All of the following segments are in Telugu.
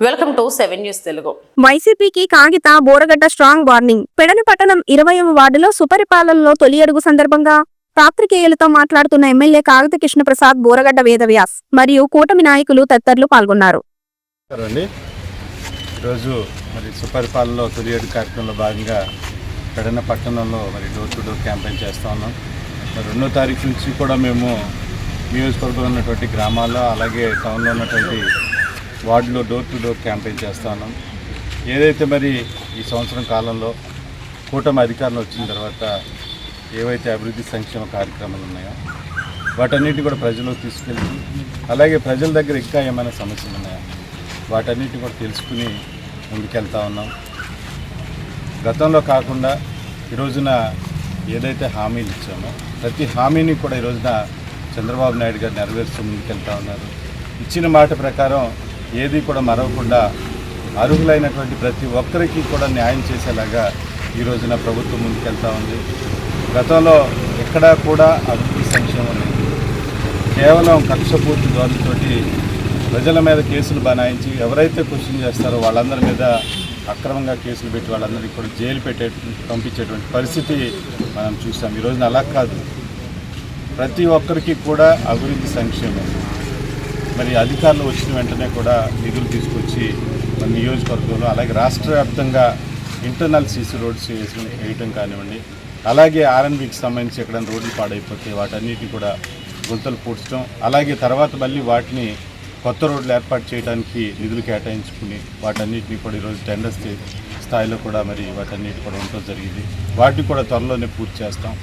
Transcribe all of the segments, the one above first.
Welcome to seven news Telugu. వైసీపీకి కాగిత బోరగడ్డ స్ట్రాంగ్ వార్నింగ్. పెడన పట్టణం ఇరవయవ వార్డులో సుపరిపాలనలో తొలి అడుగు సందర్భంగా పాత్రికేయులతో మాట్లాడుతున్న ఎమ్మెల్యే కాగిత కృష్ణప్రసాద్ బోరగడ్డ వేదవ్యాస్ మరియు కూటమి నాయకులు తదితరులు పాల్గొన్నారు. ఈరోజు మరి సుపరిపాలనలో తొలి ఏడు కార్యక్రమంలో భాగంగా పెడన పట్టణంలో మరి డోర్ టు డోర్ క్యాంపెయిన్ చేస్తూ ఉన్నాం. మరి రెండో తారీఖు నుంచి కూడా మేము నియోజకవర్గంలో ఉన్నటువంటి గ్రామాల్లో అలాగే టౌన్లో ఉన్నటువంటి వార్డులో డోర్ టు డోర్ క్యాంపెయిన్ చేస్తూ ఉన్నాం ఏదైతే మరి ఈ సంవత్సరం కాలంలో కూటమి అధికారంలో వచ్చిన తర్వాత ఏవైతే అభివృద్ధి సంక్షేమ కార్యక్రమాలు ఉన్నాయో వాటన్నిటి కూడా ప్రజలకు తీసుకెళ్ళి అలాగే ప్రజల దగ్గర ఇంకా ఏమైనా సమస్యలు ఉన్నాయా వాటన్నిటి కూడా తెలుసుకుని ముందుకెళ్తా ఉన్నాం. గతంలో కాకుండా ఈ రోజున ఏదైతే హామీలు ఇచ్చామో ప్రతి హామీని కూడా ఈ రోజున చంద్రబాబు నాయుడు గారు నెరవేరుస్తూ ముందుకెళ్తా ఉన్నారు. ఇచ్చిన మాట ప్రకారం ఏది కూడా మరవకుండా అర్హులైనటువంటి ప్రతి ఒక్కరికి కూడా న్యాయం చేసేలాగా ఈ రోజున ప్రభుత్వం ముందుకెళ్తా ఉంది. గతంలో ఎక్కడా కూడా అభివృద్ధి సంక్షేమం లేదు. కేవలం కక్షపూర్తి ధోరణితోటి ప్రజల మీద కేసులు బనాయించి ఎవరైతే క్వశ్చన్ చేస్తారో వాళ్ళందరి మీద అక్రమంగా కేసులు పెట్టి వాళ్ళందరికీ కూడా జైలు పెట్టే పంపించేటువంటి పరిస్థితి మనం చూసాం. ఈ రోజున అలా కాదు. ప్రతి ఒక్కరికి కూడా అభివృద్ధి సంక్షేమం. మరి అధికారులు వచ్చిన వెంటనే కూడా నిధులు తీసుకొచ్చి మన నియోజకవర్గంలో అలాగే రాష్ట్ర వ్యాప్తంగా ఇంటర్నల్ సీసీ రోడ్స్ వేసుకుని వేయటం కానివ్వండి అలాగే ఆర్ఎన్బికి సంబంధించి ఎక్కడైనా రోడ్లు పాడైపోతే వాటన్నిటిని కూడా గుంతలు పూడ్చడం అలాగే తర్వాత మళ్ళీ వాటిని కొత్త రోడ్లు ఏర్పాటు చేయడానికి నిధులు కేటాయించుకుని వాటన్నిటిని కూడా ఈరోజు టెండర్స్ స్థాయిలో కూడా మరి వాటన్నిటి కూడా ఉండటం జరిగింది. వాటిని కూడా త్వరలోనే పూర్తి చేస్తాం.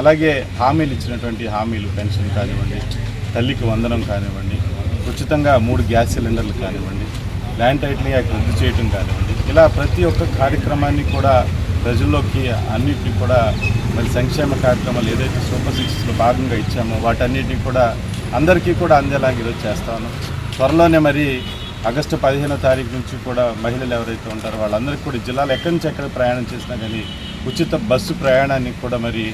అలాగే హామీలు ఇచ్చినటువంటి హామీలు పెన్షన్ కానివ్వండి తల్లికి వందనం కానివ్వండి ఉచితంగా మూడు గ్యాస్ సిలిండర్లు కానివ్వండి ల్యాండ్ టైటిల్ యాక్ట్ రద్దు చేయటం కానివ్వండి ఇలా ప్రతి ఒక్క కార్యక్రమాన్ని కూడా ప్రజల్లోకి అన్నిటిని కూడా మరి సంక్షేమ కార్యక్రమాలు ఏదైతే సూపర్ సిక్స్లో భాగంగా ఇచ్చామో వాటన్నిటిని కూడా అందరికీ కూడా అందేలాగా ఈరోజు చేస్తాను త్వరలోనే మరి ఆగస్టు పదిహేనో తారీఖు నుంచి కూడా మహిళలు ఎవరైతే ఉంటారో వాళ్ళందరికీ కూడా జిల్లాలో ఎక్కడి నుంచి ఎక్కడ ప్రయాణం చేసినా కానీ ఉచిత బస్సు ప్రయాణానికి కూడా మరి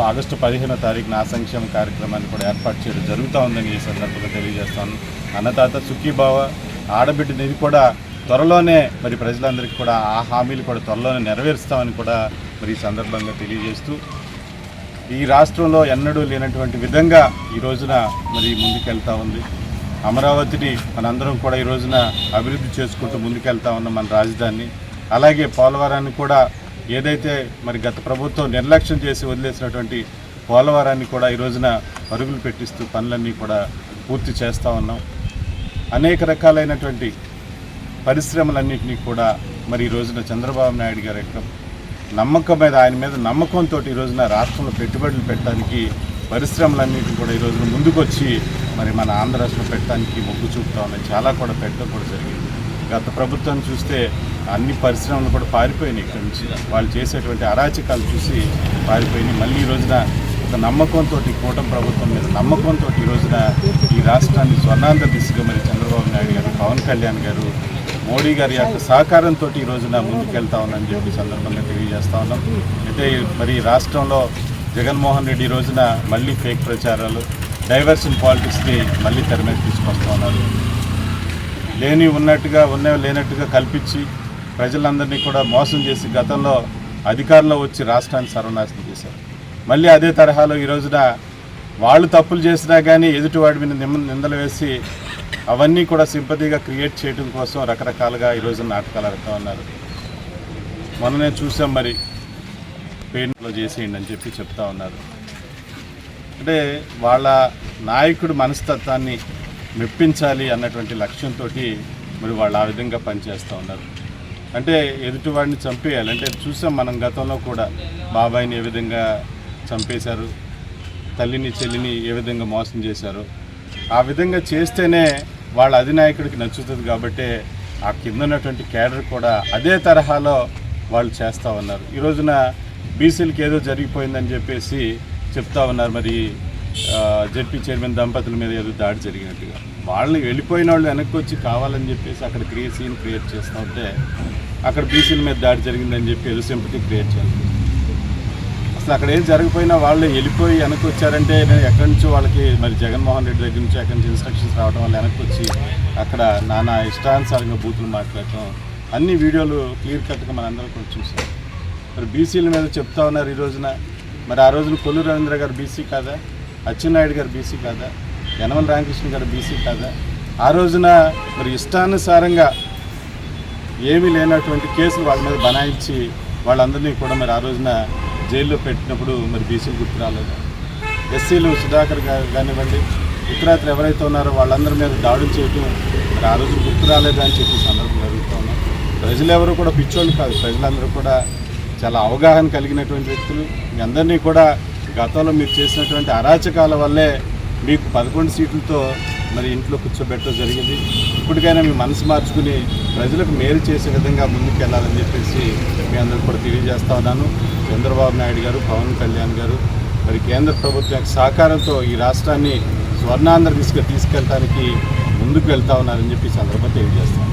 ఆగస్టు పదిహేనో తారీఖున ఆ సంక్షేమ కార్యక్రమాన్ని కూడా ఏర్పాటు చేయడం జరుగుతూ ఉందని ఈ సందర్భంగా తెలియజేస్తాను. అన్నదాత సుఖీభావ ఆడబిడ్డనిది కూడా త్వరలోనే మరి ప్రజలందరికీ కూడా ఆ హామీలు కూడా త్వరలోనే నెరవేరుస్తామని కూడా మరి ఈ సందర్భంగా తెలియజేస్తూ ఈ రాష్ట్రంలో ఎన్నడూ లేనటువంటి విధంగా ఈ రోజున మరి ముందుకెళ్తా ఉంది. అమరావతిని మనందరం కూడా ఈ రోజున అభివృద్ధి చేసుకుంటూ ముందుకెళ్తా ఉన్నాం మన రాజధాని. అలాగే పోలవరాన్ని కూడా ఏదైతే మరి గత ప్రభుత్వం నిర్లక్ష్యం చేసి వదిలేసినటువంటి పోలవరాన్ని కూడా ఈ రోజున పరుగులు పెట్టిస్తూ పనులన్నీ కూడా పూర్తి చేస్తూ ఉన్నాం. అనేక రకాలైనటువంటి పరిశ్రమలన్నింటినీ కూడా మరి ఈ రోజున చంద్రబాబు నాయుడు గారి యొక్క నమ్మకం మీద ఆయన మీద నమ్మకంతో ఈ రోజున రాష్ట్రంలో పెట్టుబడులు పెట్టడానికి పరిశ్రమలన్నింటినీ కూడా ఈ రోజున ముందుకొచ్చి మరి మన ఆంధ్ర రాష్ట్రంలో పెట్టడానికి మొగ్గు చూపుతా ఉన్నాయి. చాలా కూడా పెట్టడం కూడా జరిగింది. గత ప్రభుత్వం చూస్తే అన్ని పరిశ్రమలు కూడా పారిపోయినాయి ఇక్కడ నుంచి. వాళ్ళు చేసేటువంటి అరాచకాలు చూసి పారిపోయినాయి. మళ్ళీ ఈ రోజున ఒక నమ్మకంతో కూటమి ప్రభుత్వం మీద నమ్మకంతో ఈ రోజున ఈ రాష్ట్రాన్ని స్వర్ణాంధ్ర దిశగా మరి చంద్రబాబు నాయుడు గారు పవన్ కళ్యాణ్ గారు మోడీ గారి యొక్క సహకారంతో ఈ రోజున ముందుకెళ్తా ఉన్నామని చెప్పి సందర్భంగా తెలియజేస్తా ఉన్నాం. అయితే మరి రాష్ట్రంలో జగన్మోహన్ రెడ్డి ఈ రోజున మళ్ళీ ఫేక్ ప్రచారాలు డైవర్షన్ పాలిటిక్స్ని మళ్ళీ తెర మీద తీసుకొస్తా ఉన్నారు. లేని ఉన్నట్టుగా ఉన్నవి లేనట్టుగా కల్పించి ప్రజలందరినీ కూడా మోసం చేసి గతంలో అధికారంలో వచ్చి రాష్ట్రాన్ని సర్వనాశనం చేశారు. మళ్ళీ అదే తరహాలో ఈ రోజున వాళ్ళు తప్పులు చేసినా కానీ ఎదుటివాడి మీద నిమ్మ నిందలు వేసి అవన్నీ కూడా సింపతిగా క్రియేట్ చేయడం కోసం రకరకాలుగా ఈ రోజున నాటకాలు ఆడుతూ ఉన్నారు. మొన్ననే చూసాం మరి పెయింట్లో చేసేయండి అని చెప్పి చెప్తా ఉన్నారు. అంటే వాళ్ళ నాయకుడు మనస్తత్వాన్ని మెప్పించాలి అన్నటువంటి లక్ష్యంతో మరి వాళ్ళు ఆ విధంగా పనిచేస్తూ ఉన్నారు. అంటే ఎదుటివాడిని చంపేయాలి. అంటే చూసాం మనం గతంలో కూడా బాబాయిని ఏ విధంగా చంపేశారు తల్లిని చెల్లిని ఏ విధంగా మోసం చేశారు. ఆ విధంగా చేస్తేనే వాళ్ళ అధినాయకుడికి నచ్చుతుంది కాబట్టి ఆ కింద ఉన్నటువంటి క్యాడర్ కూడా అదే తరహాలో వాళ్ళు చేస్తూ ఉన్నారు. ఈ రోజున బీసీలకి ఏదో జరిగిపోయిందని చెప్పేసి చెప్తా ఉన్నారు మరి జడ్పీ చైర్మన్ దంపతుల మీద ఏదో దాడి జరిగినట్టుగా. వాళ్ళని వెళ్ళిపోయిన వాళ్ళు వెనక్కి వచ్చి కావాలని చెప్పేసి అక్కడ క్రియేట్ సీన్ క్రియేట్ చేస్తూ ఉంటే అక్కడ బీసీల మీద దాడి జరిగిందని చెప్పి ఎదురు సింపతి క్రియేట్ చేయాలి. అసలు అక్కడ ఏం జరగపోయినా వాళ్ళు వెళ్ళిపోయి వెనక్కి వచ్చారంటే నేను ఎక్కడి నుంచో వాళ్ళకి మరి జగన్మోహన్ రెడ్డి దగ్గర నుంచి అక్కడి నుంచి ఇన్స్ట్రక్షన్స్ రావడం వల్ల వెనక్కి వచ్చి అక్కడ నానా ఇష్టానుసారంగా బూతులు మాట్లాడటం అన్ని వీడియోలు క్లియర్ కట్గా మనందరం కూడా చూసాం. మరి బీసీల మీద చెప్తా ఉన్నారు ఈ రోజున. మరి ఆ రోజున కొల్లు రవీంద్ర గారు బీసీ కాదా? అచ్చెన్నాయుడు గారు బీసీ కాదా? యనమల రామకృష్ణ గారు బీసీ కాదా? ఆ రోజున మరి ఇష్టానుసారంగా ఏమీ లేనటువంటి కేసులు వాళ్ళ మీద బనాయించి వాళ్ళందరినీ కూడా మరి ఆ రోజున జైల్లో పెట్టినప్పుడు మరి బీసీలు గుర్తు రాలేదు? ఎస్సీలు సుధాకర్ గారు కానివ్వండి ఇతరాత్రులు ఎవరైతే ఉన్నారో వాళ్ళందరి మీద దాడులు చేయటం మరి ఆ రోజు గుర్తు రాలేదు అని చెప్పి సందర్భం జరుగుతూ ఉన్నాం. ప్రజలు ఎవరు కూడా పిచ్చోళ్ళు కాదు. ప్రజలందరూ కూడా చాలా అవగాహన కలిగినటువంటి వ్యక్తులు. మీ అందరినీ కూడా గతంలో మీరు చేసినటువంటి అరాచకాల వల్లే మీకు పదకొండు సీట్లతో మరి ఇంట్లో కూర్చోబెట్టడం జరిగింది. ఇప్పటికైనా మీ మనసు మార్చుకుని ప్రజలకు మేలు చేసే విధంగా ముందుకు వెళ్ళాలని చెప్పేసి మీ అందరికి కూడా తెలియజేస్తా ఉన్నాను. చంద్రబాబు నాయుడు గారు పవన్ కళ్యాణ్ గారు మరి కేంద్ర ప్రభుత్వం యొక్క సహకారంతో ఈ రాష్ట్రాన్ని స్వర్ణాంధ్ర దిశగా తీసుకెళ్ళడానికి ముందుకు వెళ్తా ఉన్నారని చెప్పి సందర్భంగా తెలియజేస్తాను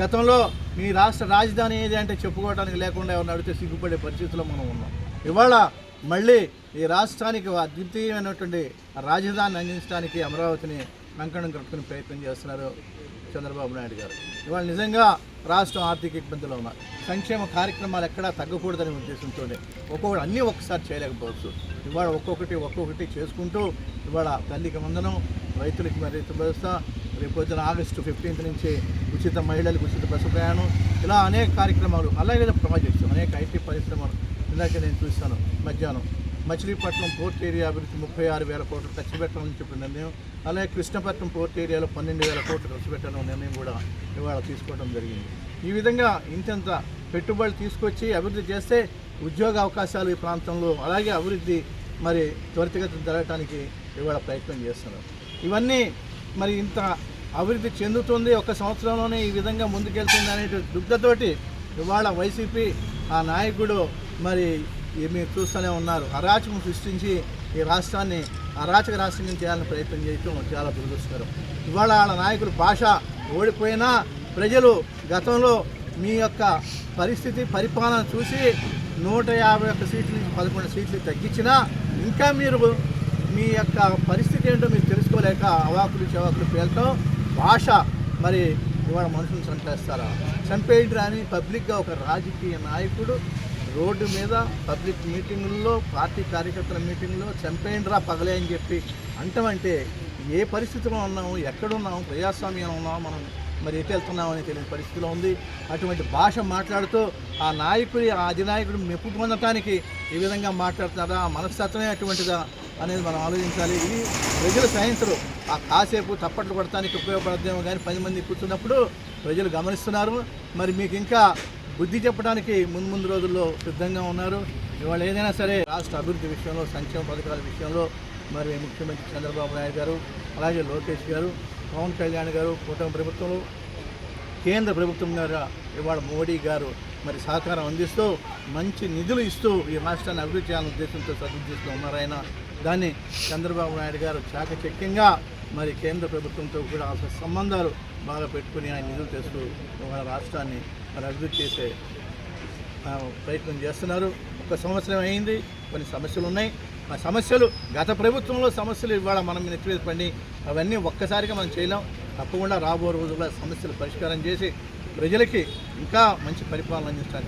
గతంలో మీ రాష్ట్ర రాజధాని ఏది అంటే చెప్పుకోవడానికి లేకుండా ఎవరిని అడిగితే సిగ్గుపడే పరిస్థితిలో మనం ఉన్నాం. ఇవాళ మళ్ళీ ఈ రాష్ట్రానికి అద్వితీయమైనటువంటి రాజధాని అందించడానికి అమరావతిని కంకణం కట్టుకుని ప్రయత్నం చేస్తున్నారు చంద్రబాబు నాయుడు గారు. ఇవాళ నిజంగా రాష్ట్రం ఆర్థిక ఇబ్బందులు ఉన్నారు. సంక్షేమ కార్యక్రమాలు ఎక్కడా తగ్గకూడదనే ఉద్దేశంతో ఒక్కొక్కటి అన్నీ ఒక్కసారి చేయలేకపోవచ్చు. ఇవాళ ఒక్కొక్కటి ఒక్కొక్కటి చేసుకుంటూ ఇవాళ తల్లికి వందనం రైతులకి మరి భరోసా రేపు పొద్దున ఆగస్టు ఫిఫ్టీన్త్ నుంచి ఉచిత మహిళలకు ఉచిత బస్సు ప్రయాణం ఇలా అనేక కార్యక్రమాలు అలాగే ప్రాజెక్ట్స్ అనేక ఐటీ పరిశ్రమలు ఇందాక నేను చూశాను మధ్యాహ్నం. మచిలీపట్నం పోర్ట్ ఏరియా అభివృద్ధి ముప్పై ఆరు వేల కోట్లు ఖర్చు పెట్టాలని చెప్పిన నిర్ణయం. అలాగే కృష్ణపట్నం పోర్ట్ ఏరియాలో పన్నెండు వేల కోట్లు ఖర్చు పెట్టాలని నిర్ణయం కూడా ఇవాళ తీసుకోవడం జరిగింది. ఈ విధంగా ఇంతంత పెట్టుబడులు తీసుకొచ్చి అభివృద్ధి చేస్తే ఉద్యోగ అవకాశాలు ఈ ప్రాంతంలో అలాగే అభివృద్ధి మరి త్వరితగతిన జరగటానికి ఇవాళ ప్రయత్నం చేస్తున్నారు. ఇవన్నీ మరి ఇంత అభివృద్ధి చెందుతుంది ఒక సంవత్సరంలోనే ఈ విధంగా ముందుకెళ్తుంది అనే దుగ్ధతోటి ఇవాళ వైసీపీ ఆ నాయకుడు మరి మీరు చూస్తూనే ఉన్నారు. అరాచకం సృష్టించి ఈ రాష్ట్రాన్ని అరాచక రాష్ట్రంగా చేయాలని ప్రయత్నం చేయటం చాలా దురదృష్టకరం. ఇవాళ వాళ్ళ నాయకులు భాష ఓడిపోయినా ప్రజలు గతంలో మీ యొక్క పరిస్థితి పరిపాలన చూసి నూట యాభై ఒక్క సీట్ల నుంచి పదకొండు సీట్లు తగ్గించినా ఇంకా మీరు మీ యొక్క పరిస్థితి ఏంటో మీరు తెలుసుకోలేక అవాకులు చవాకులు పేలటం భాష మరి ఇవాళ మనుషులు చంపేస్తారా? చంపేయడం అని పబ్లిక్గా ఒక రాజకీయ నాయకుడు రోడ్డు మీద పబ్లిక్ మీటింగుల్లో పార్టీ కార్యకర్తల మీటింగ్లో చంపేయండిరా పగలే అని చెప్పి అంటామంటే ఏ పరిస్థితిలో ఉన్నాము ఎక్కడున్నాము ప్రజాస్వామ్యం ఉన్నాము మనం మరి ఎటు వెళ్తున్నామని తెలియని పరిస్థితిలో ఉంది. అటువంటి భాష మాట్లాడుతూ ఆ నాయకుడి ఆ అధినాయకుడు మెప్పు పొందటానికి ఈ విధంగా మాట్లాడుతున్నారా ఆ మనస్తత్వమే అటువంటిదా అనేది మనం ఆలోచించాలి. ఇది ప్రజలు సహించరు ఆ కాసేపు తప్పట్లు కొడటానికి ఉపయోగపడదేమో కానీ పది మంది కూర్చున్నప్పుడు ప్రజలు గమనిస్తున్నారు. మరి మీకు ఇంకా బుద్ధి చెప్పడానికి ముందు ముందు రోజుల్లో సిద్ధంగా ఉన్నారు. ఇవాళ ఏదైనా సరే రాష్ట్ర అభివృద్ధి విషయంలో సంక్షేమ పథకాల విషయంలో మరి ముఖ్యమంత్రి చంద్రబాబు నాయుడు గారు అలాగే లోకేష్ గారు పవన్ కళ్యాణ్ గారు కూటమి ప్రభుత్వంలో కేంద్ర ప్రభుత్వం గారు ఇవాళ మోడీ గారు మరి సహకారం అందిస్తూ మంచి నిధులు ఇస్తూ ఈ రాష్ట్రాన్ని అభివృద్ధి చేయాలనే ఉద్దేశంతో సదుద్దేశంతో ఉన్నారు ఆయన. దాన్ని చంద్రబాబు నాయుడు గారు చాకచక్యంగా మరి కేంద్ర ప్రభుత్వంతో కూడా అసలు సంబంధాలు బాగా పెట్టుకుని ఆయన నిధులు తెస్తూ మన రాష్ట్రాన్ని మరి అభివృద్ధి చేసే ప్రయత్నం చేస్తున్నారు. ఒక సంవత్సరం అయింది కొన్ని సమస్యలు ఉన్నాయి. ఆ సమస్యలు గత ప్రభుత్వంలో సమస్యలు ఇవాళ మనం నెత్తిమీద అవన్నీ ఒక్కసారిగా మనం చేయలేం. తప్పకుండా రాబోయే రోజుల్లో సమస్యలు పరిష్కారం చేసి ప్రజలకి ఇంకా మంచి పరిపాలన అందించడానికి